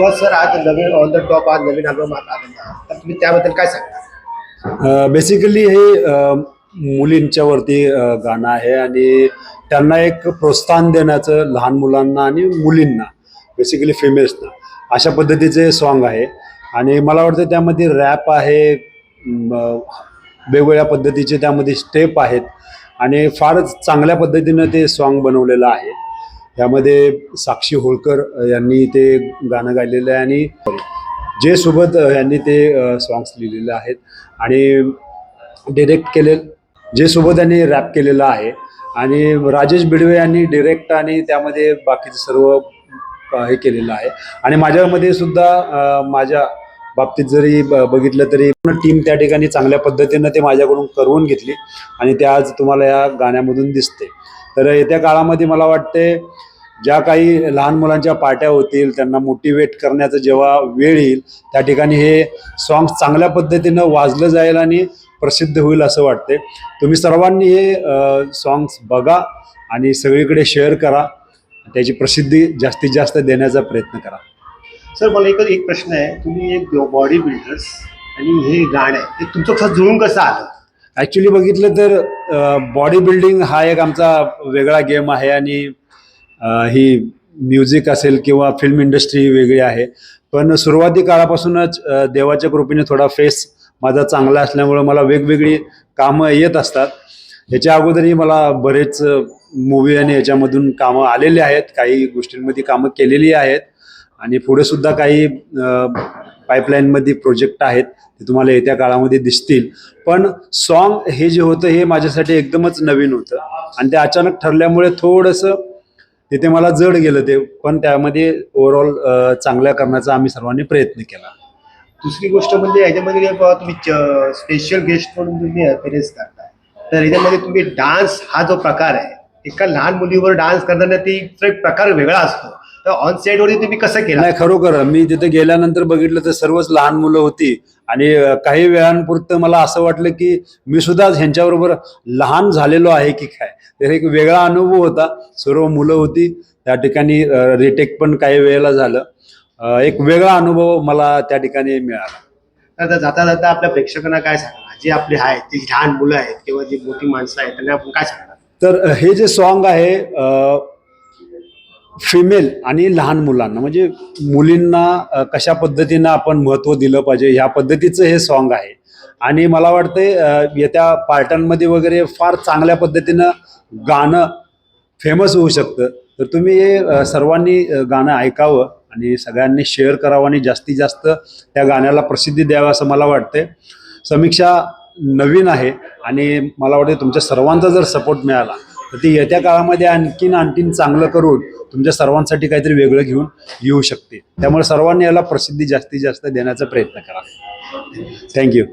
विश्वास sir आज नवीन on the top आज नवीन album आलेला आहे. तर तुम्ही त्याबद्दल काय सांगता? बेसिकली हे अ, अ, गाणं आहे आणि त्यांना एक प्रोत्साहन देण्याचं लहान मुलांना आणि मुलींना बेसिकली फिमेल्सना अशा पद्धतीचे सॉन्ग आहे. आणि मला वाटतं त्यामध्ये रॅप आहे म, वेगवेगळ्या पद्धतीचे त्यामध्ये स्टेप आहेत. आणि फारच चांगल्या पद्धतीनं ते सॉन्ग बनवलेलं आहे. त्यामध्ये साक्षी होळकर यांनी ते गाणं गायलेलं आहे आणि जे सोबत यांनी ते सॉंग्स लिहिलेले आहेत. आणि डिरेक्ट केले जे सोबत यांनी रॅप केलेला आहे आणि राजेश बिडवे यांनी डिरेक्ट आणि त्यामध्ये बाकीचं सर्व हे केलेलं आहे. आणि माझ्यामध्ये सुद्धा माझ्या बाबतीत जरी ब- बघितलं तरी टीम त्या ठिकाणी चांगल्या पद्धतीनं ते माझ्याकडून करवून घेतली. आणि ते आज तुम्हाला या गाण्यामधून दिसते तर येत्या काळामध्ये मला वाटते ज्या काही लहान मुलांच्या पार्ट्या होतील त्यांना मोटिवेट करण्याचं जेव्हा वेळ येईल त्या ठिकाणी हे सॉंग्स चांगल्या पद्धतीनं वाजलं जाईल आणि प्रसिद्ध होईल असं वाटते. तुम्ही सर्वांनी हे सॉंग्स बघा आणि सगळीकडे शेअर करा. त्याची प्रसिद्धी जास्तीत जास्त देण्याचा प्रयत्न करा. सर मला एकच एक प्रश्न आहे. तुम्ही एक बॉडी बिल्डर्स आणि हे गाणं आहे हे तुमचं कसं जुळून कसं आलं? ॲक्च्युली बघितलं तर बॉडी बिल्डिंग हा एक आमचा वेगळा गेम आहे आणि ही म्युझिक असेल किंवा फिल्म इंडस्ट्री वेगळी आहे. पण सुरुवाती काळापासूनच देवाच्या कृपेने थोडा फेस माझा चांगला असल्यामुळं मला वेगवेगळी कामं येत असतात. याच्या अगोदरही मला बरेच मूवी आणि याच्यामधून कामं आलेली आहेत. काही गोष्टींमध्ये कामं केलेली आहेत. आणि पुढे सुद्धा काही पाईपलाईनमध्ये प्रोजेक्ट आहेत ते तुम्हाला येत्या काळामध्ये दिसतील. पण सॉन्ग हे जे होतं हे माझ्यासाठी एकदमच नवीन होतं. आणि ते अचानक ठरल्यामुळे थोडंसं तिथे मला जड गेलं ते पण त्यामध्ये ओव्हरऑल चांगल्या करण्याचा आम्ही सर्वांनी प्रयत्न केला. दुसरी गोष्ट म्हणजे याच्यामध्ये बघा तुम्ही स्पेशल गेस्ट म्हणून तुम्ही अपिअरन्स करताय. तर याच्यामध्ये तुम्ही डान्स हा जो प्रकार आहे एका लहान मुलीवर डान्स करताना ती एक प्रकार वेगळा असतो. तर ऑन सेटवरती तुम्ही कसं केलं? नाही खरोखर. मी तिथे गेल्यानंतर बघितलं तर सर्वच लहान मुलं होती. आणि काही वेळांपुरतं मला असं वाटलं की मी सुद्धा ह्यांच्याबरोबर लहान झालेलो आहे की काय? तर एक वेगळा अनुभव होता. सर्व मुलं होती. त्या ठिकाणी रिटेक पण काही वेळेला झालं. एक वेगळा अनुभव मला त्या ठिकाणी मिळाला. तर जाता जाता आपल्या प्रेक्षकांना काय सांगणार जे आपले आहेत जी लहान मुलं आहेत किंवा जी मोठी माणसं आहेत त्यांना आपण काय सांगणार तर हे जे सॉन्ग आहे फिमेल आणि लहान मुलांना. म्हणजे मुलींना कशा पद्धतीनं आपण महत्त्व दिलं पाहिजे ह्या पद्धतीचं हे सॉन्ग आहे. आणि मला वाटते येत्या पार्टांमध्ये वगैरे फार चांगल्या पद्धतीनं गाणं फेमस होऊ शकतं. तर तुम्ही हे सर्वांनी गाणं ऐकावं आणि सगळ्यांनी शेअर करावं आणि जास्तीत जास्त त्या गाण्याला प्रसिद्धी द्यावं असं मला वाटते समीक्षा नवीन आहे आणि मला वाटते तुमच्या सर्वांचा जर सपोर्ट मिळाला तर ती येत्या काळामध्ये आणखीन आणखीन चांगलं करून तुमच्या सर्वांसाठी काहीतरी वेगळं घेऊन येऊ शकते. त्यामुळे सर्वांनी याला प्रसिद्धी जास्तीत जास्त देण्याचा प्रयत्न करा. थँक्यू